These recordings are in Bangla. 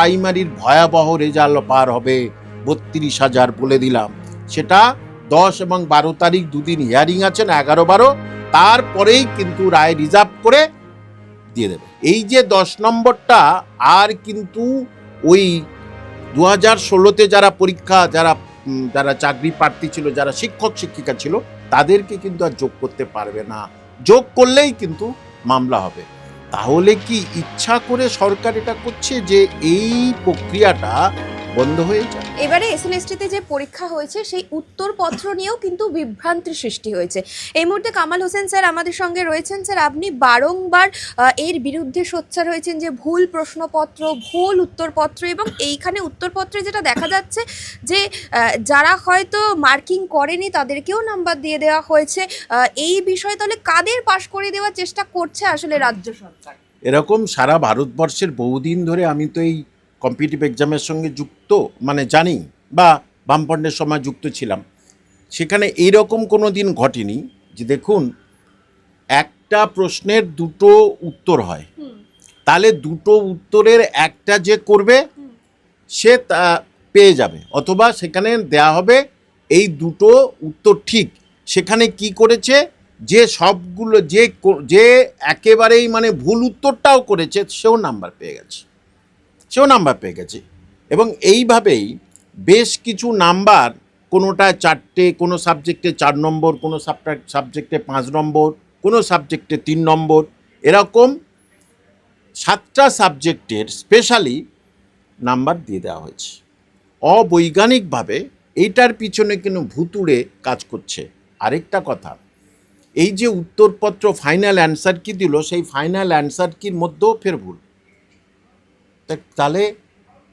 প্রাইমারির ভয়াবহ রেজাল্ট পার হবে, বত্রিশ হাজার বলে দিলাম। সেটা দশ এবং বারো তারিখ দুদিন হিয়ারিং আছে না এগারো বারো, তারপরেই কিন্তু রায় রিজার্ভ করে দিয়ে দেবে। এই যে দশ নম্বরটা, আর কিন্তু ওই দু হাজার ষোলোতে যারা পরীক্ষা, যারা যারা চাকরি প্রার্থী ছিল, যারা শিক্ষক, শিক্ষিকা ছিল, তাদেরকে কিন্তু আর যোগ করতে পারবে না। যোগ করলেই কিন্তু মামলা হবে। তাহলে কি ইচ্ছা করে সরকার এটা করছে যে এই প্রক্রিয়াটা বন্ধ হয়ে যায়। এবারে এসএলএসটিতে যে পরীক্ষা হয়েছে সেই উত্তরপত্র নিয়েও কিন্তু বিভ্রান্তির সৃষ্টি হয়েছে। এই মুহূর্তে কামাল হোসেন স্যার আমাদের সঙ্গে রয়েছেন। স্যার আপনি বারংবার এর বিরুদ্ধে সোচ্চার হয়েছেন যে ভুল প্রশ্নপত্র ভুল উত্তরপত্র এবং এইখানে উত্তরপত্রে যেটা দেখা যাচ্ছে যে যারা হয়তো মার্কিং করেনি তাদেরকেও নাম্বার দিয়ে দেওয়া হয়েছে। এই বিষয়ে তাহলে কাদের পাশ করে দেওয়ার চেষ্টা করছে আসলে রাজ্য সরকার? এরকম সারা ভারতবর্ষের বহুদিন ধরে আমি তো এই কম্পিটিটিভ এক্সামের সঙ্গে যুক্ত মানে জানি বা বামফ্রন্টের সময় যুক্ত ছিলাম। সেখানে এইরকম কোনো দিন ঘটেনি যে দেখুন একটা প্রশ্নের দুটো উত্তর হয়। তাহলে দুটো উত্তরের একটা যে করবে সে তা পেয়ে যাবে। অথবা সেখানে দেয়া হবে এই দুটো উত্তর ঠিক। সেখানে কি করেছে যে সবগুলো যে যে একেবারেই মানে ভুল উত্তরটাও করেছে সেও নাম্বার পেয়ে গেছে। সেও নাম্বার পেয়ে গেছে। এবং এইভাবেই বেশ কিছু নাম্বার, কোনোটা চারটে, কোনো সাবজেক্টে চার নম্বর, কোনো সাবজেক্টে পাঁচ নম্বর, কোনো সাবজেক্টে তিন নম্বর, এরকম সাতটা সাবজেক্টের স্পেশালি নাম্বার দিয়ে দেওয়া হয়েছে। অবৈজ্ঞানিকভাবে এইটার পিছনে কিন্তু ভুতুড়ে কাজ করছে। আরেকটা কথা, এই যে উত্তরপত্র ফাইনাল অ্যান্সার কি দিল, সেই ফাইনাল অ্যান্সার কির মধ্যেও ফের ভুল। তাহলে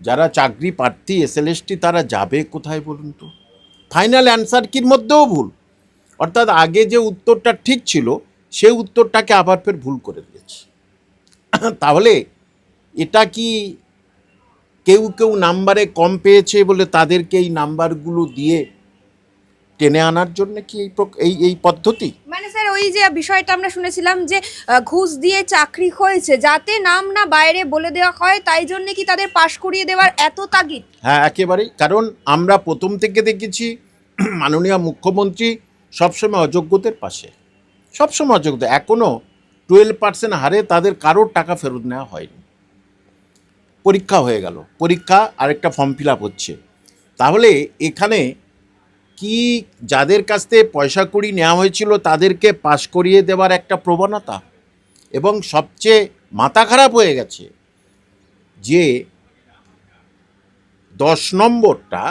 যারা চাকরি প্রার্থী এসএলএসটি তারা যাবে কোথায় বলুন তো? ফাইনাল অ্যান্সার কির মধ্যেও ভুল। অর্থাৎ আগে যে উত্তরটা ঠিক ছিল, সেই উত্তরটাকে আবার ফের ভুল করে দিয়েছে। তাহলে এটা কি কেউ কেউ নাম্বারে কম পেয়েছে বলে তাদেরকে এই নাম্বারগুলো দিয়ে টেনে আনার জন্য কি এই এই এই পদ্ধতি? ওই যে বিষয়টা আমরা শুনেছিলাম যে ঘুষ দিয়ে চাকরি হয়েছে, যাতে নাম না বাইরে বলে দেওয়া হয়, তাই জন্য কি তাদের পাশ করিয়ে দেওয়ার এত তাগিদ? হ্যাঁ একেবারেই। কারণ আমরা প্রথম থেকে দেখেছি, মাননীয় মুখ্যমন্ত্রী সবসময় অযোগ্যদের পাশে। সবসময় অযোগ্য। এখনও টুয়েলভ পার্সেন্ট হারে তাদের কারোর টাকা ফেরত নেওয়া হয়নি। পরীক্ষা হয়ে গেল। পরীক্ষা আরেকটা ফর্ম ফিল আপ হচ্ছে। তাহলে এখানে কি যাদের কাছ থেকে পয়সা কড়ি নেওয়া হয়েছিল তাদেরকে পাশ করিয়ে দেওয়ার একটা প্রবণতা? এবং সবচেয়ে মাথা খারাপ হয়ে গেছে যে দশ নম্বরটা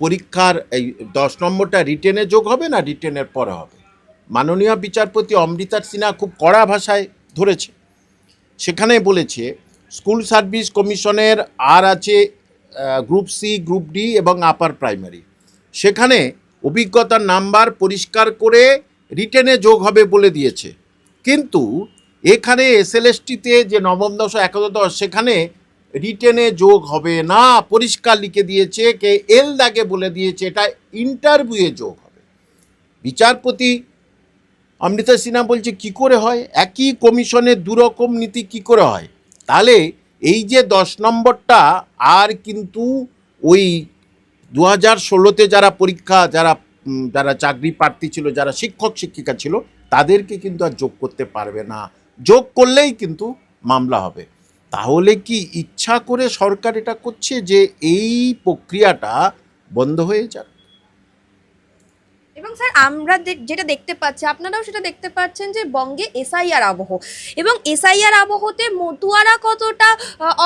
পরীক্ষার এই দশ নম্বরটা রিটেনে যোগ হবে না রিটেনের পরে হবে? মাননীয় বিচারপতি অমৃতার সিনহা খুব কড়া ভাষায় ধরেছে। সেখানে বলেছে, স্কুল সার্ভিস কমিশনের আর আছে গ্রুপ সি গ্রুপ ডি এবং আপার প্রাইমারি সেখানে অভিজ্ঞতার নাম্বার পরিষ্কার করে রিটেনে যোগ হবে বলে দিয়েছে। কিন্তু এখানে এসএলএসটিতে যে নবম দশ একাদশ সেখানে রিটেনে যোগ হবে না, পরিষ্কার লিখে দিয়েছে, কে এল দাগে বলে দিয়েছে, এটা ইন্টারভিউয়ে যোগ হবে। বিচারপতি অমৃতা সিনহা বলছে, কি করে হয়? একই কমিশনের দুরকম নীতি কি করে হয়? তাহলে এই যে দশ নম্বরটা, আর কিন্তু ওই দু হাজার ষোলোতে যারা পরীক্ষা, যারা যারা চাকরি প্রার্থী ছিল, যারা শিক্ষক, শিক্ষিকা ছিল, তাদেরকে কিন্তু আর যোগ করতে পারবে না। যোগ করলেই কিন্তু মামলা হবে। তাহলে কি ইচ্ছা করে সরকার এটা করছে যে এই প্রক্রিয়াটা বন্ধ হয়ে যাক? এবং স্যার আমরা যেটা দেখতে পাচ্ছি আপনারাও সেটা দেখতে পাচ্ছেন যে বঙ্গে এসআইআর আবহ। এবং এসআইআর আবহতে মতুয়ারা কতটা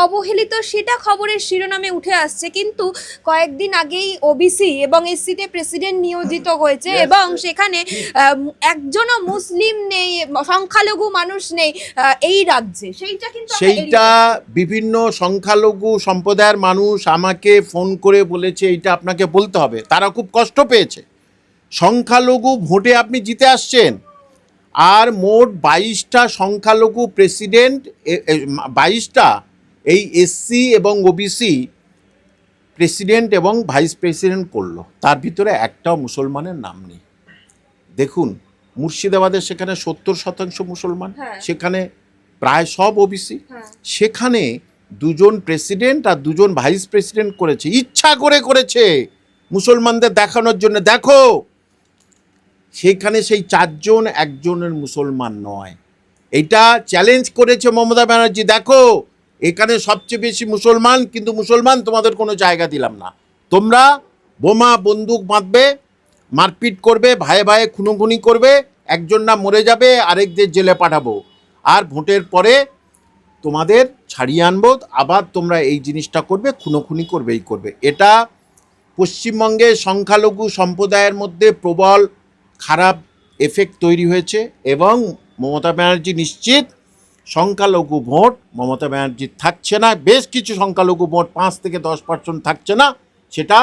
অবহেলিত সেটা খবরের শিরোনামে উঠে আসছে। কিন্তু কয়েকদিন আগেই ওবিসি এবং এসসিতে প্রেসিডেন্ট নিয়োজিত হয়েছে এবং সেখানে একজনও মুসলিম নেই সংখ্যালঘু মানুষ নেই এই রাজ্যে। সেইটা কিন্তু সেইটা বিভিন্ন সংখ্যালঘু সম্প্রদায়ের মানুষ আমাকে ফোন করে বলেছে এইটা আপনাকে বলতে হবে। তারা খুব কষ্ট পেয়েছে। সংখ্যালঘু ভোটে আপনি জিতে আসছেন। আর মোট বাইশটা সংখ্যালঘু প্রেসিডেন্ট বাইশটা এই এসসি এবং ওবিসি প্রেসিডেন্ট এবং ভাইস প্রেসিডেন্ট করল। তার ভিতরে একটাও মুসলমানের নাম নেই। দেখুন মুর্শিদাবাদের সেখানে সত্তর শতাংশ মুসলমান হ্যাঁ। সেখানে প্রায় সব ওবিসি। হ্যাঁ। সেখানে দুজন প্রেসিডেন্ট আর দুজন ভাইস প্রেসিডেন্ট করেছে। ইচ্ছা করে করেছে মুসলমানদের দেখানোর জন্য। দেখো সেখানে সেই চারজন একজনের মুসলমান নয়। এটা চ্যালেঞ্জ করেছে মমতা ব্যানার্জি। দেখো, এখানে সবচেয়ে বেশি মুসলমান, কিন্তু মুসলমান তোমাদের কোনো জায়গা দিলাম না। তোমরা বোমা, বন্দুক বাঁধবে, মারপিট করবে ভাইয়ে ভাইয়ে খুনোখুনি করবে, একজন না মরে যাবে আরেকদের জেলে পাঠাবো। আর ভোটের পরে তোমাদের ছাড়িয়ে আনব, আবার তোমরা এই জিনিসটা করবে, খুনোখুনি করবেই করবে। এটা পশ্চিমবঙ্গে সংখ্যালঘু সম্প্রদায়ের মধ্যে প্রবল খারাপ এফেক্ট তৈরি হয়েছে এবং মমতা ব্যানার্জি নিশ্চিত সংখ্যালঘু ভোট মমতা ব্যানার্জির থাকছে না বেশ কিছু সংখ্যালঘু ভোট পাঁচ থেকে দশ পার্সেন্ট থাকছে না সেটা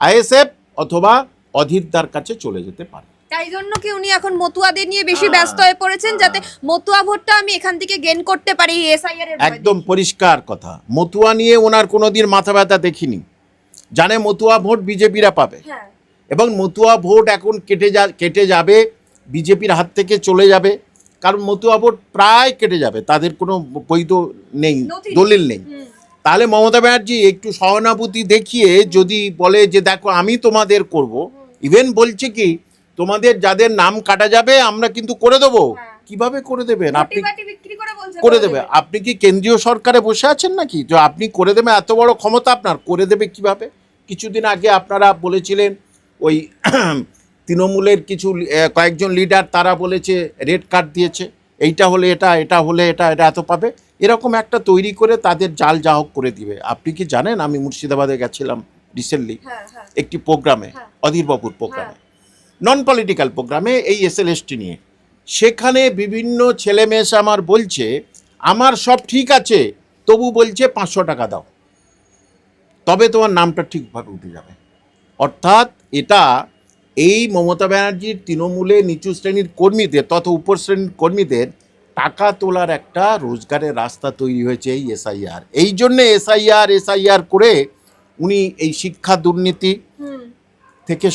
আইএসএফ অথবা অধীরদার কাছে চলে যেতে পারে। তাই জন্য কি উনি এখন মতুয়াদের নিয়ে বেশি ব্যস্ত হয়ে পড়েছেন। যাতে মতুয়া ভোটটা আমি এখান থেকে গেন করতে পারি এসআইআর একদম পরিষ্কার কথা। মতুয়া নিয়ে ওনার কোনোদিন মাথা ব্যথা দেখিনি। জানে মতুয়া ভোট বিজেপিরা পাবে। হ্যাঁ। এবং মতুয়া ভোট এখন কেটে যা কেটে যাবে বিজেপির হাত থেকে চলে যাবে। কারণ মতুয়া ভোট প্রায় কেটে যাবে তাদের কোনো বৈধ নেই দলিল নেই। তাহলে মমতা ব্যানার্জি একটু সহানুভূতি দেখিয়ে যদি বলে যে দেখো আমি তোমাদের করব। ইভেন বলছে কি তোমাদের যাদের নাম কাটা যাবে আমরা কিন্তু করে দেবো। হ্যাঁ। কীভাবে করে দেবেন? আপনি করে দেবে। আপনি কি কেন্দ্রীয় সরকারে বসে আছেন নাকি? যে আপনি করে দেবেন এত বড় ক্ষমতা আপনার করে দেবে কীভাবে? কিছুদিন আগে আপনারা বলেছিলেন ওই তৃণমূলের কিছু কয়েকজন লিডার তারা বলেছে রেড কার্ড দিয়েছে। এইটা হলে এটা এটা হলে এটা এটা এত পাবে। এরকম একটা তৈরি করে তাদের জাল জাহক করে দিবে। আপনি কি জানেন? আমি মুর্শিদাবাদে গেছিলাম রিসেন্টলি হ্যাঁ হ্যাঁ। একটি প্রোগ্রামে হ্যাঁ। অধীরবাবুর প্রোগ্রামে নন পলিটিক্যাল প্রোগ্রামে এই এস এসএলএসটি নিয়ে। সেখানে বিভিন্ন ছেলে মেয়ে এসে আমার বলছে আমার সব ঠিক আছে তবু বলছে পাঁচশো টাকা দাও। তবে তোমার নামটা ঠিকভাবে উঠে যাবে। অর্থাৎ এটা এই মমতা ব্যানার্জির তৃণমূলে নিচু শ্রেণির কর্মীদের তথা উপর শ্রেণির কর্মীদের টাকা তোলার একটা রোজগারের রাস্তা তৈরি হয়েছে এই এসআইআর। এই জন্যে এসআইআর এসআইআর করে উনি এই শিক্ষা দুর্নীতি থেকে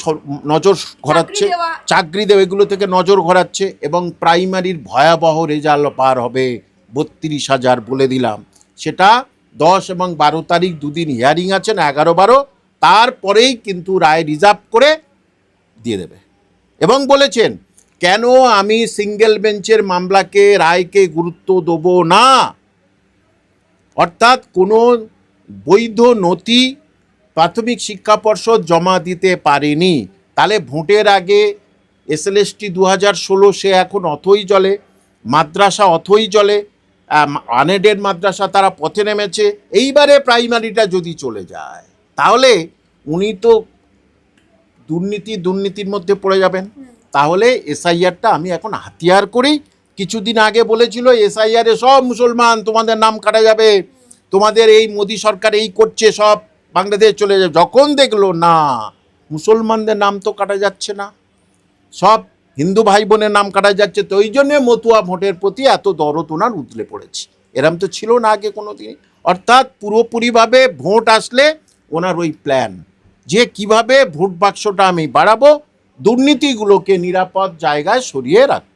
নজর ঘোরাচ্ছে চাকরি দেওয়া। এগুলো থেকে নজর ঘোরাচ্ছে এবং প্রাইমারির ভয়াবহ রেজাল্ট পার হবে বত্রিশ হাজার বলে দিলাম। সেটা দশ এবং বারো তারিখ দুদিন হিয়ারিং আছেন এগারো বারো তারপরেই কিন্তু রায় রিজার্ভ করে দিয়ে দেবে। এবং বলেছেন, কেন আমি সিঙ্গেল বেঞ্চের মামলাকে রায়কে গুরুত্ব দেবো না? অর্থাৎ কোনো বৈধ নথি প্রাথমিক শিক্ষা পর্ষদ জমা দিতে পারেনি। তাহলে ভোটের আগে এসএলএসটি দু হাজার ষোলো সে এখন অথই জলে, মাদ্রাসা অথই জলে আনেডেড মাদ্রাসা তারা পথে নেমেছে। এইবারে প্রাইমারিটা যদি চলে যায় তাহলে উনি তো দুর্নীতি দুর্নীতির মধ্যে পড়ে যাবেন। তাহলে এসআইআরটা আমি এখন হাতিয়ার করি। কিছুদিন আগে বলেছিল, এসআইআরে সব মুসলমান, তোমাদের নাম কাটা যাবে। তোমাদের এই মোদি সরকার এই করছে, সব বাংলাদেশ চলে যাবে। যখন দেখল, না, মুসলমানদের নাম তো কাটা যাচ্ছে না। সব হিন্দু ভাই বোনের নাম কাটা যাচ্ছে। তো ওই জন্যে মতুয়া ভোটের প্রতি এত দরদ ওনার উতলে পড়েছে। এরম তো ছিল না আগে কোনো দিন অর্থাৎ পুরোপুরিভাবে ভোট আসলে ওনার ওই প্ল্যান যে কীভাবে ভোট বাক্সটা আমি বাড়াবো দুর্নীতিগুলোকে নিরাপদ জায়গায় সরিয়ে রাখব।